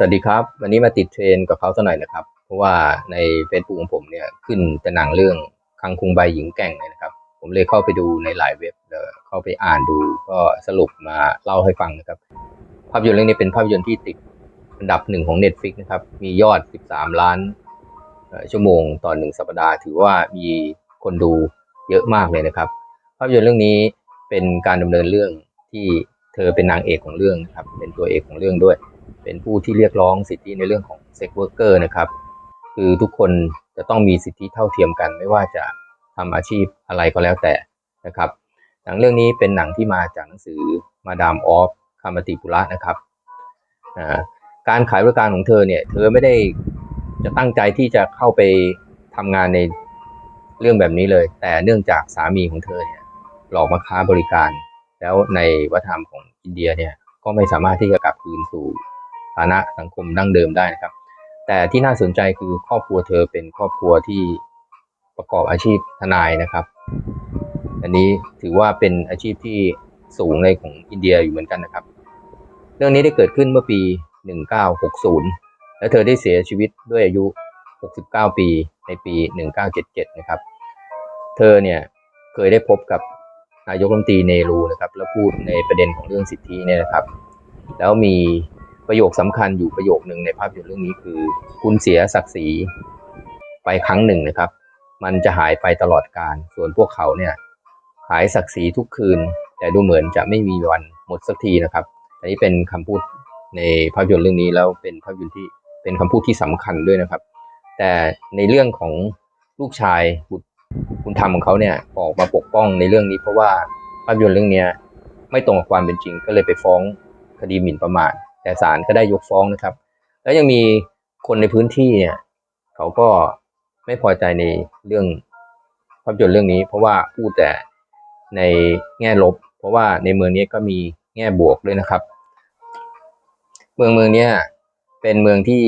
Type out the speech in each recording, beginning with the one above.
สวัสดีครับ วันนี้มาติดเทรนกับเขาสักหน่อยนะครับ เพราะว่าใน Facebook ของผมเนี่ยขึ้นแต่หนังเรื่องคังคุงใบหญิงแก่งเลยนะครับ ผมเลยเข้าไปดูในหลายเว็บเอ่อเข้าไปอ่านดูก็สรุปมาเล่าให้ฟังนะครับ ภาพยนตร์เรื่องนี้เป็นภาพยนตร์ที่ติดอันดับหนึ่งของ Netflix นะครับ มียอด 13 ล้านชั่วโมงต่อหนึ่งสัปดาห์ ถือว่ามีคนดูเยอะมากเลยนะครับ ภาพยนตร์เรื่องนี้เป็นการดำเนินเรื่องที่เธอเป็นนางเอกของเรื่องครับเป็นตัวเอกของเรื่องด้วย เป็นผู้ที่เรียกร้องสิทธิในเรื่องของเซ็กเวอร์เกอร์นะครับ คือทุกคนจะต้องมีสิทธิเท่าเทียมกัน ไม่ว่าจะทำอาชีพอะไรก็แล้วแต่นะครับ หนังเรื่องนี้เป็นหนังที่มาจากหนังสือมาดามออฟคามาติปุระนะครับการขายบริการของเธอเนี่ย เธอไม่ได้จะตั้งใจที่จะเข้าไปทำงานในเรื่องแบบนี้เลย แต่เนื่องจากสามีของเธอเนี่ยหลอกมาค้าบริการ แล้วในวัฒนธรรมของอินเดียเนี่ยก็ไม่สามารถที่จะกลับคืนสู่ ฐานะสังคมดั้งเดิมได้นะครับ แต่ที่น่าสนใจคือครอบครัวเธอเป็นครอบครัวที่ประกอบอาชีพทนายนะครับ อันนี้ถือว่าเป็นอาชีพที่สูงในของอินเดียอยู่เหมือนกันนะครับ เรื่องนี้ได้เกิดขึ้นเมื่อปี 1960 และเธอได้เสียชีวิตด้วยอายุ 69 ปีในปี 1977 นะครับ เธอเนี่ยเคยได้พบกับนายกรัฐมนตรีเนรูนะครับ แล้วพูดในประเด็นของเรื่องสิทธิเนี่ยนะครับ แล้วมี ประโยคสำคัญอยู่ประโยคหนึ่งในภาพยนตร์เรื่องนี้คือ คุณเสียศักดิ์ศรีไปครั้งหนึ่งนะครับ มันจะหายไปตลอดกาลส่วนพวกเขาเนี่ยหายศักดิ์ศรีทุกคืน แต่ดูเหมือนจะไม่มีวันหมดสักทีนะครับ อันนี้เป็นคำพูดในภาพยนตร์เรื่องนี้แล้วเป็นภาพยนตร์ที่เป็นคำพูดที่สำคัญด้วยนะครับ แต่ในเรื่องของลูกชายบุตรคุณธรรมของเขาเนี่ยออกมาปกป้องในเรื่องนี้เพราะว่าภาพยนตร์เรื่องนี้ไม่ตรงกับความเป็นจริง ก็เลยไปฟ้องคดีหมิ่นประมาท แต่ศาลก็ได้ยกฟ้องนะครับ แล้วยังมีคนในพื้นที่เนี่ยเขาก็ไม่พอใจในเรื่องภาพยนตร์เรื่องนี้ เพราะว่าพูดแต่ในแง่ลบ เพราะว่าในเมืองนี้ก็มีแง่บวกด้วยนะครับ เมืองเมืองนี้เป็นเมืองที่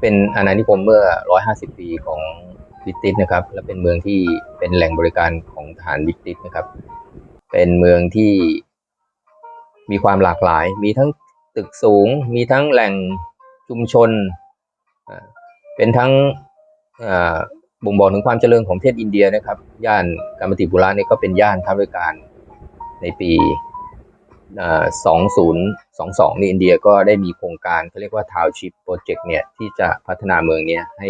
เป็นอาณานิคมเมื่อ 150 ปีของบิติชนะครับ และเป็นเมืองที่เป็นแหล่งบริการของทหารบิติชนะครับ เป็นเมืองที่มีความหลากหลาย มีทั้ง ตึกสูง มีทั้งแหล่งชุมชน เป็นทั้งบ่งบอกถึงความเจริญของประเทศอินเดียนะครับ ย่านกามติบุระนี่ก็เป็นย่านค้าบริการในปี 2022 นี่อินเดียก็ได้มีโครงการเขาเรียกว่า Township Project เนี่ยที่จะพัฒนาเมืองนี้ให้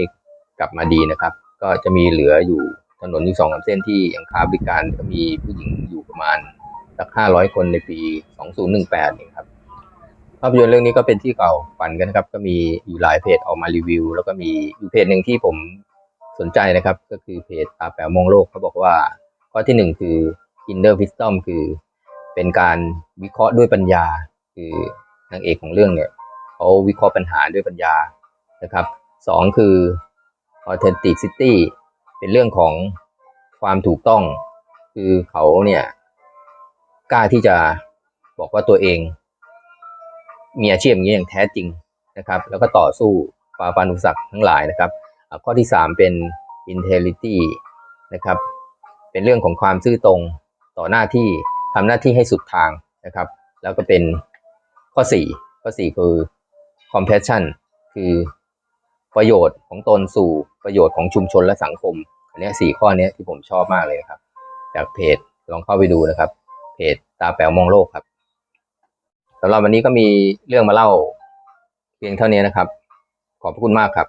กลับมาดีนะครับ ก็จะมีเหลืออยู่ถนนอยู่สองสาเส้นที่ยังค้าบริการก็มีผู้หญิงอยู่ประมาณสักห้าร้อยคนในปี 2018าพยนตร์เรื่องนี้ก็เป็นที่เก่าฝันกันนะครับ ก็มีอยู่หลายเพจออกมารีวิว แล้วก็มีอยู่เพจหนึ่งที่ผมสนใจนะครับ ก็คือเพจตาแป๋วมองโลกเขาบอกว่า ข้อที่หนึ่งคือ inner wisdom คือ เป็นการวิเคราะห์ด้วยปัญญา คือนางเอกของเรื่องเนี่ยเขาวิเคราะห์ปัญหาด้วยปัญญานะครับสองคือ authenticity เป็นเรื่องของความถูกต้อง คือเขาเนี่ยกล้าที่จะบอกว่าตัวเอง มีอาชีพอย่างนี้อย่างแท้จริงนะครับ แล้วก็ต่อสู้ฝ่าฟันอุปสรรคทั้งหลายนะครับ ข้อที่สามเป็น integrity นะครับ เป็นเรื่องของความซื่อตรงต่อหน้าที่ทำหน้าที่ให้สุดทางนะครับ แล้วก็เป็นข้อสี่ข้อสี่คือ compassion คือประโยชน์ของตนสู่ประโยชน์ของชุมชนและสังคม อันนี้สี่ข้อนี้ที่ผมชอบมากเลยนะครับ จากเพจลองเข้าไปดูนะครับ เพจตาแป๋วมองโลกครับ สำหรับวันนี้ก็มีเรื่องมาเล่าเพียงเท่านี้นะครับ ขอบพระคุณมากครับ